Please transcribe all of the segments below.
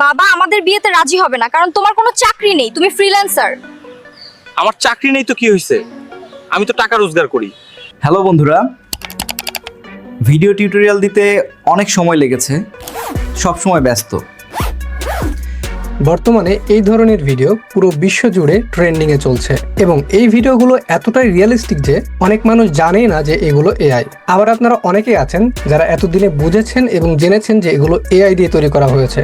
বাবা আমাদের বিয়েতে রাজি হবে না কারণ তোমার কোনো চাকরি নেই তুমি ফ্রিল্যান্সার আমার চাকরি নেই তো কি হয়েছে? আমি তো টাকা রোজগার করি। হ্যালো বন্ধুরা ভিডিও টিউটোরিয়াল দিতে অনেক সময় লেগেছে সব সময় ব্যস্ত। বর্তমানে এই ধরনের ভিডিও পুরো বিশ্ব জুড়ে ট্রেন্ডিংয়ে চলছে এবং এই ভিডিওগুলো এতটাই রিয়েলিস্টিক যে অনেক মানুষ জানেই না যে এগুলো এআই আবার আপনারা অনেকেই আছেন যারা এতদিনে বুঝেছেন এবং জেনেছেন যে এগুলো এআই দিয়ে তৈরি করা হয়েছে।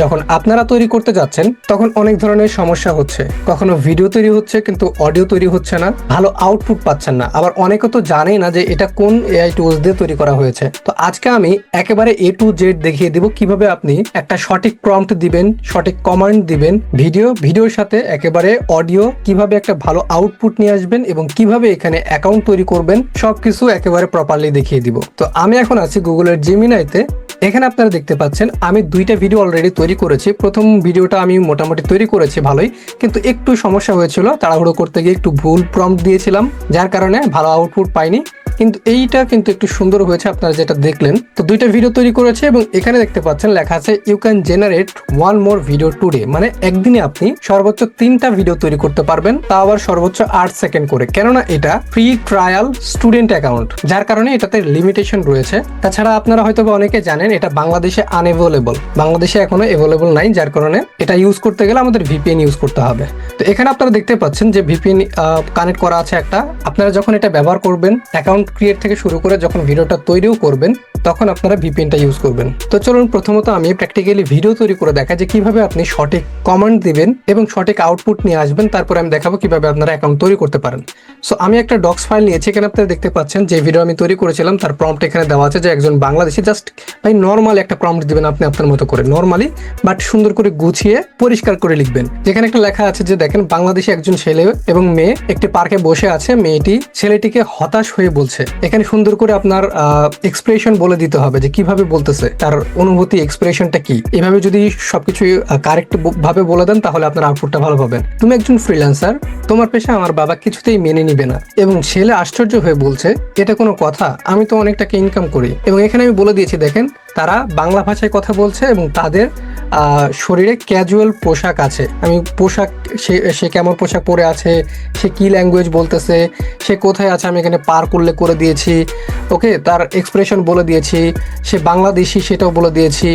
যখন আপনারা তৈরি করতে যাচ্ছেন, তখন অনেক ধরনের সমস্যা হচ্ছে। কখনো ভিডিও তৈরি হচ্ছে, কিন্তু অডিও তৈরি হচ্ছে না। ভালো আউটপুট পাচ্ছেন না। আবার অনেকে তো জানেই না যে এটা কোন এআই টুলস দিয়ে তৈরি করা হয়েছে। তো আজকে আমি একেবারে এ টু জেড দেখিয়ে দিব কীভাবে আপনি একটা সঠিক প্রম্পট দিবেন, সঠিক কমান্ড দিবেন ভিডিও ভিডিওর সাথে একেবারে অডিও কীভাবে একটা ভালো আউটপুট নিয়ে আসবেন এবং কীভাবে এখানে অ্যাকাউন্ট তৈরি করবেন, সবকিছু একেবারে প্রপারলি দেখিয়ে দিব। তো আমি এখন আছি গুগলের জিমিনাইতে এখানে আপনারা দেখতে পাচ্ছেন, আমি দুইটা ভিডিও অলরেডি তৈরি করেছি। প্রথম ভিডিওটা আমি মোটামুটি তৈরি করেছি ভালোই, কিন্তু একটু সমস্যা হয়েছিল, তাড়াহুড়ো করতে গিয়ে একটু ভুল প্রম্পট দিয়েছিলাম, যার কারণে ভালো আউটপুট পাইনি। কিন্তু এইটা কিন্তু একটু সুন্দর হয়েছে, আপনারা যেটা দেখলেন। তো দুইটা ভিডিও তৈরি করেছে এবং এখানে দেখতে পাচ্ছেন, লেখা আছে you can generate one more video today মানে একদিনে আপনি সর্বোচ্চ তিনটা ভিডিও তৈরি করতে পারবেন তা আবার সর্বোচ্চ আট সেকেন্ড করে। কেননা এটা ফ্রি ট্রায়াল স্টুডেন্ট অ্যাকাউন্ট যার কারণে এটাতে লিমিটেশন রয়েছে। তাছাড়া আপনারা হয়তো বা অনেকে জানেন এটা বাংলাদেশে আনএভেলেবল বাংলাদেশে এখনও অ্যাভেলেবল নাই, যার কারণে এটা ইউজ করতে গেলে আমাদের ভিপিএন ইউজ করতে হবে। তো এখানে আপনারা দেখতে পাচ্ছেন যে ভিপিএন কানেক্ট করা আছে একটা। আপনারা যখন এটা ব্যবহার করবেন অ্যাকাউন্ট ক্রিয়েট থেকে শুরু করে যখন ভিডিওটা তৈরিও করবেন, তখন আপনারা ভিপিএনটা ইউজ করবেন। তো চলুন প্রথমত আমি প্র্যাকটিক্যালি ভিডিও তৈরি করে দেখা যে কীভাবে আপনি সঠিক কমান্ড দিবেন এবং সঠিক আউটপুট নিয়ে আসবেন। তারপরে আমি দেখাবো কীভাবে আপনারা অ্যাকাউন্ট তৈরি করতে পারেন। সো আমি একটা ডক্স ফাইল নিয়েছি। এখানে আপনারা দেখতে পাচ্ছেন যে ভিডিও আমি তৈরি করেছিলাম, তার প্রম্পট এখানে দেওয়া আছে যে একজন বাংলাদেশি জাস্ট ভাই নর্মাল একটা প্রম্পট দিবেন আপনি আপনার মতো করে নর্মালি বাট সুন্দর করে গুছিয়ে পরিষ্কার করে লিখবেন। যেখানে একটা লেখা আছে যে, দেখেন, বাংলাদেশে একজন ছেলে এবং মেয়ে একটি পার্কে বসে আছে, মেয়েটি ছেলেটিকে হতাশ হয়ে বলছে। এখানে সুন্দর করে আপনার এক্সপ্রেশন বলে দিতে হবে যে, কীভাবে বলতেছে, তার অনুভূতি এক্সপ্রেশনটা কি? এভাবে যদি সবকিছু কারেক্ট ভাবে বলে দেন, তাহলে আপনার আউটপুটটা ভালো পাবেন। তুমি একজন ফ্রিল্যান্সার তোমার পেশা আমার বাবা কিছুতেই মেনে নিবে না, এবং ছেলে আশ্চর্য হয়ে বলছে, এটা কোনো কথা? আমি তো অনেক টাকা ইনকাম করি। এবং এখানে আমি বলে দিয়েছি, দেখেন তারা বাংলা ভাষায় কথা বলছে এবং তাদের শরীরে ক্যাজুয়াল পোশাক আছে। আমি পোশাক, সে সে কেমন পোশাক পরে আছে, সে কি ল্যাঙ্গুয়েজ বলতেছে, সে কোথায় আছে, আমি এখানে পার করলে করে দিয়েছি, ওকে, তার এক্সপ্রেশন বলে দিয়েছি, সে বাংলাদেশি সেটাও বলে দিয়েছি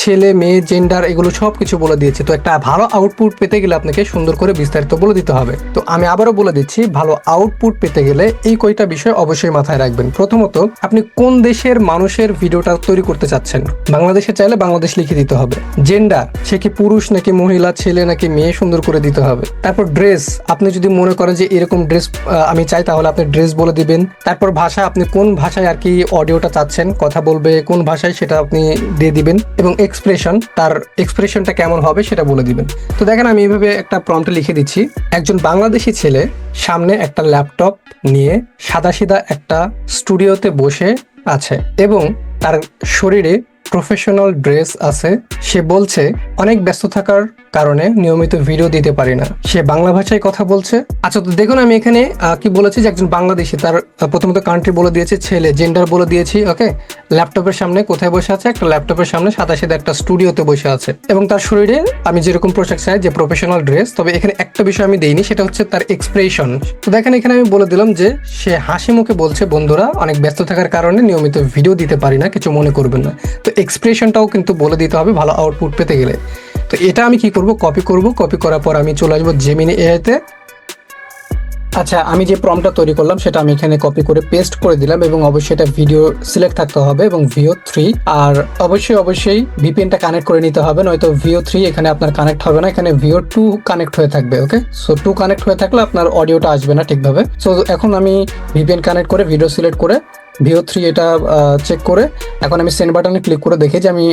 ছেলে, মেয়ে জেন্ডার এগুলো সব কিছু বলে দিয়েছে। তো একটা ভালো আউটপুট পেতে গেলে আপনাকে সুন্দর করে বিস্তারিত বলে দিতে হবে। তো আমি আবারও বলে দিচ্ছি, ভালো আউটপুট পেতে গেলে এই কয়টা বিষয় অবশ্যই মাথায় রাখবেন। প্রথমত, আপনি কোন দেশের মানুষের ভিডিওটা তৈরি করতে চাচ্ছেন? বাংলাদেশে চাইলে বাংলাদেশ লিখে দিতে হবে। জেন্ডার সে কি পুরুষ নাকি মহিলা, ছেলে নাকি মেয়ে সুন্দর করে দিতে হবে। তারপর ড্রেস আপনি যদি মনে করেন যে এরকম ড্রেস আমি চাই, তাহলে আপনি ড্রেস বলে দিবেন। তারপর ভাষা, আপনি কোন ভাষায় আর কি অডিওটা চাচ্ছেন, কথা বলবে, কোন ভাষায় সেটা আপনি দিয়ে দিবেন। এবং এক্সপ্রেশন তার এক্সপ্রেশনটা কেমন হবে সেটা বলে দিবেন। তো দেখেন আমি এইভাবে একটা প্রম্পট লিখে দিচ্ছি। একজন বাংলাদেশি ছেলে সামনে একটা ল্যাপটপ নিয়ে সাদা সাদাসিধা একটা স্টুডিওতে বসে আছে এবং তার শরীরে প্রফেশনাল ড্রেস আছে। সে বলছে, অনেক ব্যস্ত থাকার কারণে নিয়মিত ভিডিও দিতে পারি না। সে বাংলা ভাষায় কথা বলছে। আচ্ছা তো দেখুন, আমি এখানে কি বলেছি যে একজন বাংলাদেশি, তার প্রথমত কান্ট্রি বলে দিয়েছে, ছেলে জেন্ডার বলে দিয়েছি ওকে ল্যাপটপের সামনে কোথায় বসে আছে? একটা ল্যাপটপের সামনে সাদা সাদা একটা স্টুডিওতে বসে আছে। এবং তার শরীরে আমি যেরকম পোশাক চাই, যে প্রফেশনাল ড্রেস তবে এখানে একটা বিষয় আমি দেইনি, সেটা হচ্ছে তার এক্সপ্রেশন তো দেখেন, এখানে আমি বলে দিলাম যে, সে হাসি মুখে বলছে, বন্ধুরা, অনেক ব্যস্ত থাকার কারণে নিয়মিত ভিডিও দিতে পারি না, কিছু মনে করবেন না। তো এক্সপ্রেশনটাও কিন্তু বলে দিতে হবে, ভালো আউটপুট পেতে গেলে। তো এটা আমি কি করব? কপি করব। কপি করার পর আমি চলে আসব জেমিনি এআইতে আচ্ছা আমি যে প্রমটা তৈরি করলাম, সেটা আমি এখানে কপি করে পেস্ট করে দিলাম এবং অবশ্যই এটা ভিডিও সিলেক্ট থাকতে হবে এবং ভিও থ্রি আর অবশ্যই অবশ্যই ভিপিএনটা কানেক্ট করে নিতে হবে, নয়তো ভিও থ্রি এখানে আপনার কানেক্ট হবে না, এখানে ভিও টু কানেক্ট হয়ে থাকবে ওকে সো টু কানেক্ট হয়ে থাকলে আপনার অডিওটা আসবে না ঠিকভাবে। সো এখন আমি ভিপিএন কানেক্ট করে ভিডিও সিলেক্ট করে ভিও থ্রি এটা চেক করে। এখন আমি সেন্ড বাটনে ক্লিক করে দেখি যে আমি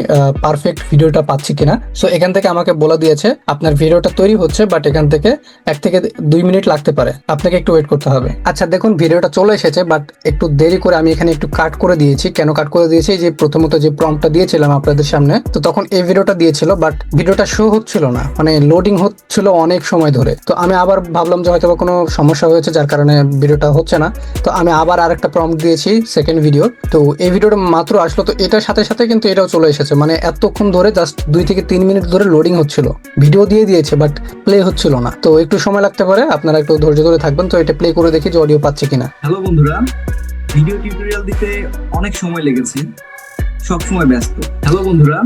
পারফেক্ট ভিডিওটা পাচ্ছি কিনা। সো এখান থেকে আমাকে বলে দিয়েছে, আপনার ভিডিওটা তৈরি হচ্ছে বাট এখান থেকে এক থেকে দুই মিনিট লাগতে পারে। আপনাকে একটু ওয়েট করতে হবে। আচ্ছা দেখুন, ভিডিওটা চলে এসেছে বাট একটু দেরি করে আমি এখানে একটু কাট করে দিয়েছি। কেন কাট করে দিয়েছি? যে প্রথমত যে প্রম্পটটা দিয়েছিলাম আপনাদের সামনে, তো তখন এই ভিডিওটা দিয়েছিল বাট ভিডিওটা শো হচ্ছিল না। মানে লোডিং হচ্ছিল অনেক সময় ধরে। তো আমি আবার ভাবলাম যে হয়তো কোনো সমস্যা হয়েছে, যার কারণে ভিডিওটা হচ্ছে না। তো আমি আবার আরেকটা প্রম্পট দিয়েছি সেকেন্ড ভিডিও তো এই ভিডিওটা মাত্র আসলো, তো এটার সাথে সাথে কিন্তু এটাও চলে এসেছে। মানে এতক্ষণ ধরে জাস্ট দুই থেকে তিন মিনিট ধরে লোডিং হচ্ছিল। ভিডিও দিয়ে দিয়েছে বাট প্লে হচ্ছিল না। তো একটু সময় লাগতে পারে, আপনারা একটু ধৈর্য ধরে থাকবেন। তো এটা প্লে করে দেখি যে অডিও পাচ্ছে কিনা। হ্যালো বন্ধুরা ভিডিও টিউটোরিয়াল দিতে অনেক সময় লেগেছে সব সময় ব্যস্ত। হ্যালো বন্ধুরা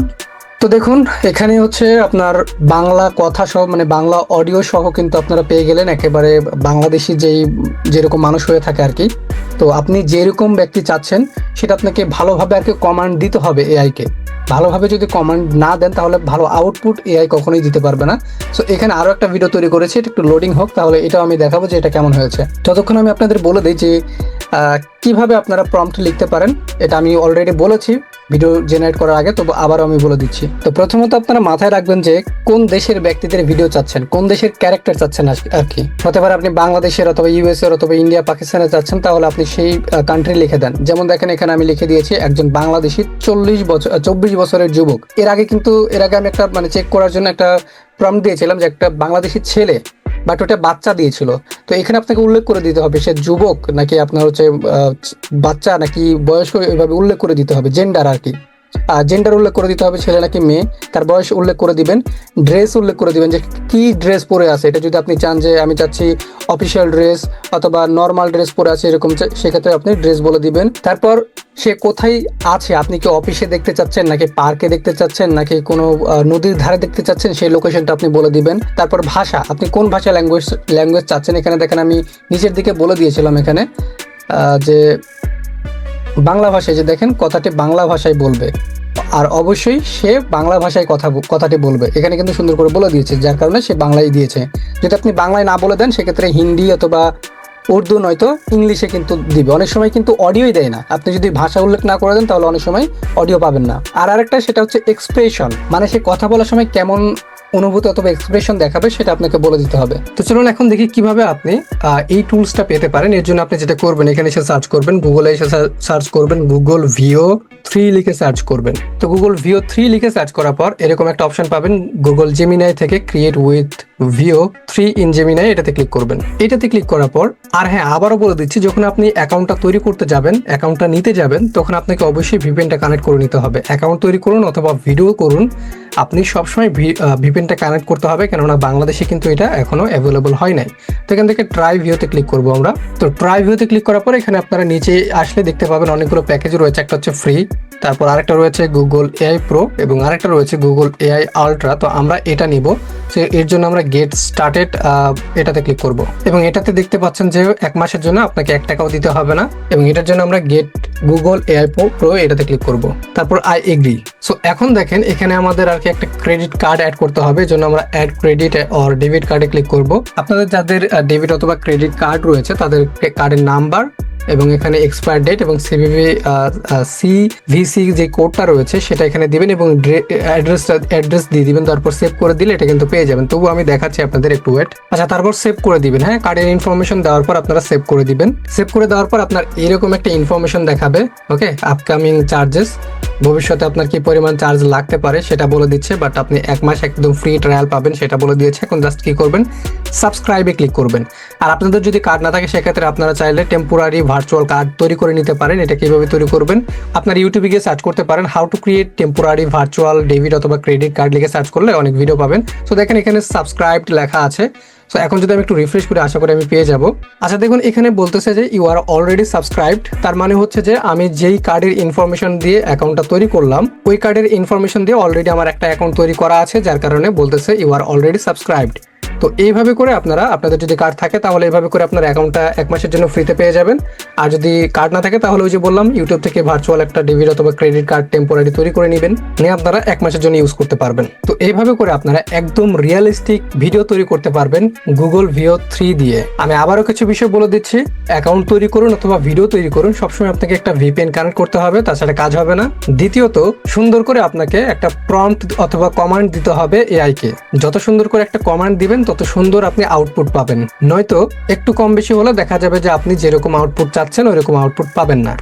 তো দেখুন, এখানে হচ্ছে আপনার বাংলা কথা সহ মানে বাংলা অডিও সহ কিন্তু আপনারা পেয়ে গেলেন একেবারে বাংলাদেশি যেই, যেরকম মানুষ হয়ে থাকে আর কি। তো আপনি যেরকম ব্যক্তি চাচ্ছেন, সেটা আপনাকে ভালোভাবে আর কি কমান্ড দিতে হবে এআইকে ভালোভাবে যদি কমান্ড না দেন, তাহলে ভালো আউটপুট এআই কখনোই দিতে পারবে না। সো এখানে আরও একটা ভিডিও তৈরি করেছি, এটা একটু লোডিং হোক, তাহলে এটাও আমি দেখাবো যে এটা কেমন হয়েছে। ততক্ষণ আমি আপনাদের বলে দিই যে কীভাবে আপনারা প্রম্পট লিখতে পারেন, এটা আমি অলরেডি বলেছি। ভিডিও জেনারেট করার আগে, তবু আবারও আমি বলে দিচ্ছি। তো প্রথমত আপনারা মাথায় রাখবেন যে, কোন দেশের ব্যক্তিদের ভিডিও চাচ্ছেন, কোন দেশের ক্যারেক্টার চাচ্ছেন আর- কি। হতে পারে আপনি বাংলাদেশের অথবা ইউএস এর অথবা ইন্ডিয়া পাকিস্তানের চাচ্ছেন, তাহলে আপনি সেই কান্ট্রি লিখে দেন। যেমন দেখেন, এখানে আমি লিখে দিয়েছি, একজন বাংলাদেশি চল্লিশ বছর চব্বিশ বছরের যুবক। এর আগে কিন্তু, এর আগে আমি একটা মানে চেক করার জন্য একটা প্রম্পট দিয়েছিলাম যে, একটা বাংলাদেশি ছেলে বাট ওটা বাচ্চা দিয়েছিল। তো এখানে আপনাকে উল্লেখ করে দিতে হবে, সে যুবক নাকি আপনার হচ্ছে বাচ্চা নাকি বয়স্ক, এভাবে উল্লেখ করে দিতে হবে জেন্ডার আর কি। জেন্ডার উল্লেখ করে দিতে হবে, ছেলে নাকি মেয়ে। তার বয়স উল্লেখ করে দিবেন ড্রেস উল্লেখ করে দিবেন যে কি ড্রেস পরে আছে। এটা যদি আপনি চান যে আমি চাচ্ছি অফিসিয়াল ড্রেস অথবা নর্মাল ড্রেস পরে আছে, এরকম সেক্ষেত্রে আপনি ড্রেস বলে দিবেন। তারপর সে কোথায় আছে? আপনি কি অফিসে দেখতে চাচ্ছেন, নাকি পার্কে দেখতে চাচ্ছেন, নাকি কোনো নদীর ধারে দেখতে চাচ্ছেন? সেই লোকেশনটা আপনি বলে দিবেন। তারপর ভাষা, আপনি কোন ভাষা ল্যাঙ্গুয়েজ ল্যাঙ্গুয়েজ চাচ্ছেন? এখানে দেখেন আমি নিচের দিকে বলে দিয়েছিলাম এখানে যে বাংলা ভাষায় যে দেখেন কথাটি বাংলা ভাষায় বলবে। আর অবশ্যই সে বাংলা ভাষায় কথা কথাটি বলবে। এখানে কিন্তু সুন্দর করে বলে দিয়েছে, যার কারণে সে বাংলায় দিয়েছে। যদি আপনি বাংলায় না বলে দেন, সেক্ষেত্রে হিন্দি অথবা উর্দু নয়তো ইংলিশে কিন্তু দিবে। অনেক সময় কিন্তু অডিওই দেয় না। আপনি যদি ভাষা উল্লেখ না করে দেন, তাহলে অনেক সময় অডিও পাবেন না। আর আরেকটা সেটা হচ্ছে এক্সপ্রেশন মানে সে কথা বলার সময় কেমন অনুভূতি অথবা এক্সপ্রেশন দেখাবে, সেটা আপনাকে বলে দিতে হবে। তো চলুন এখন দেখি কীভাবে আপনি এই টুলসটা পেতে পারেন। এর জন্য আপনি যেটা করবেন, এখানে এসে সার্চ করবেন গুগলে এসে সার্চ করবেন গুগল ভিও থ্রি লিখে সার্চ করবেন। তো গুগল ভিও থ্রি লিখে সার্চ করার পর এরকম একটা অপশন পাবেন গুগল জেমিনাই থেকে create with Veo three in Gemini এটাতে ক্লিক করবেন। এটাতে ক্লিক করার পর, আর হ্যাঁ আবারও বলে দিচ্ছি, যখন আপনি অ্যাকাউন্টটা তৈরি করতে যাবেন অ্যাকাউন্টটা নিতে যাবেন, তখন আপনাকে অবশ্যই ভিপিএনটা কানেক্ট করে নিতে হবে। অ্যাকাউন্ট তৈরি করুন অথবা ভিডিও করুন, আপনি সবসময় ভিপিএনটা কানেক্ট করতে হবে, কেননা বাংলাদেশে কিন্তু এটা এখনও অ্যাভেলেবল হয় নাই। তো এখান থেকে ট্রাই ভিওতে ক্লিক করব আমরা। তো ট্রাই ভিউতে ক্লিক করার পর এখানে আপনারা নিচে আসলে দেখতে পাবেন অনেকগুলো প্যাকেজ রয়েছে, একটা হচ্ছে ফ্রি তারপর আরেকটা রয়েছে গুগল এআই প্রো এবং আরেকটা রয়েছে গুগল এআই আলট্রা তো আমরা এটা নিব। সে এর জন্য আমরা গেট স্টার্টেড এটাতে ক্লিক করব। এবং এটাতে দেখতে পাচ্ছেন যে এক মাসের জন্য আপনাকে এক টাকাও দিতে হবে না। এবং এটার জন্য আমরা গেট গুগল এআই প্রো এটাতে ক্লিক করব। তারপর আই এগ্রি সো এখন দেখেন এখানে আমাদের আর কি একটা ক্রেডিট কার্ড অ্যাড করতে হবে জন্য আমরা অ্যাড ক্রেডিট অর ডেবিট কার্ডে ক্লিক করব। আপনাদের যাদের ডেবিট অথবা ক্রেডিট কার্ড রয়েছে, তাদের কার্ডের নাম্বার এবং এখানে এক্সপায়ার ডেট এবং সিভিভি সিভিসি যে কোডটা রয়েছে, সেটা এখানে দিবেন এবং অ্যাড্রেস অ্যাড্রেস দিয়ে দিবেন। তারপর সেভ করে দিলে এটা কিন্তু পেয়ে যাবেন। তবু আমি দেখাচ্ছি আপনাদের একটু ওয়েট আচ্ছা তারপর সেভ করে দিবেন। হ্যাঁ কার্ডের ইনফরমেশন দেওয়ার পর আপনারা সেভ করে দিবেন। সেভ করে দেওয়ার পর আপনার এরকম একটা ইনফরমেশন দেখাবে ওকে আপকামিং চার্জেস ভবিষ্যতে আপনার কি পরিমাণ চার্জ লাগতে পারে সেটা বলে দিচ্ছে বাট আপনি এক মাস একদম ফ্রি ট্রায়াল পাবেন সেটা বলে দিয়েছে। এখন জাস্ট কি করবেন? সাবস্ক্রাইবে ক্লিক করবেন। আর আপনাদের যদি কার্ড না থাকে, সেক্ষেত্রে আপনারা চাইলে টেম্পোরারি ভার্চুয়াল কার্ড তৈরি করে নিতে পারেন। এটা কীভাবে তৈরি করবেন? আপনার ইউটিউবে গিয়ে সার্চ করতে পারেন how to create temporary virtual debit অথবা ক্রেডিট কার্ড লিখে সার্চ করলে অনেক ভিডিও পাবেন। সো দেখেন এখানে সাবস্ক্রাইবড লেখা আছে। সো এখন যদি আমি একটু রিফ্রেশ করে আশা করি আমি পেয়ে যাব। আচ্ছা দেখুন, এখানে বলতেছে যে ইউ আর অলরেডি সাবস্ক্রাইবড তার মানে হচ্ছে যে আমি যেই কার্ডের ইনফরমেশন দিয়ে অ্যাকাউন্টটা তৈরি করলাম, ওই কার্ডের ইনফরমেশন দিয়ে অলরেডি আমার একটা অ্যাকাউন্ট তৈরি করা আছে, যার কারণে বলতেছে ইউ আর অলরেডি সাবস্ক্রাইবড তো এইভাবে করে আপনারা, আপনাদের যদি কার্ড থাকে, তাহলে এইভাবে করে আপনার অ্যাকাউন্টটা এক মাসের জন্য ফ্রিতে পেয়ে যাবেন। আর যদি কার্ড না থাকে, তাহলে ওই যে বললাম ইউটিউব থেকে ভার্চুয়াল একটা ডেবিট অথবা ক্রেডিট কার্ড টেম্পোরারি তৈরি করে নেবেন। নিয়ে আপনারা এক মাসের জন্য ইউজ করতে পারবেন। তো এইভাবে করে আপনারা একদম রিয়েলিস্টিক ভিডিও তৈরি করতে পারবেন। গুগল ভিও থ্রি দিয়ে। আমি আবারও কিছু বিষয় বলে দিচ্ছি। অ্যাকাউন্ট তৈরি করুন অথবা ভিডিও তৈরি করুন, সবসময় আপনাকে একটা ভিপিএন কানেক্ট করতে হবে, তাছাড়া কাজ হবে না। দ্বিতীয়ত, সুন্দর করে আপনাকে একটা প্রম্পট অথবা কমান্ড দিতে হবে এআই কে। যত সুন্দর করে একটা কমান্ড দিবেন, তত সুন্দর আপনি আউটপুট পাবেন। নয়তো, একটু কম বেশি হলে দেখা যাবে যে আপনি যেরকম আউটপুট চাচ্ছেন ওরকম আউটপুট পাবেন না।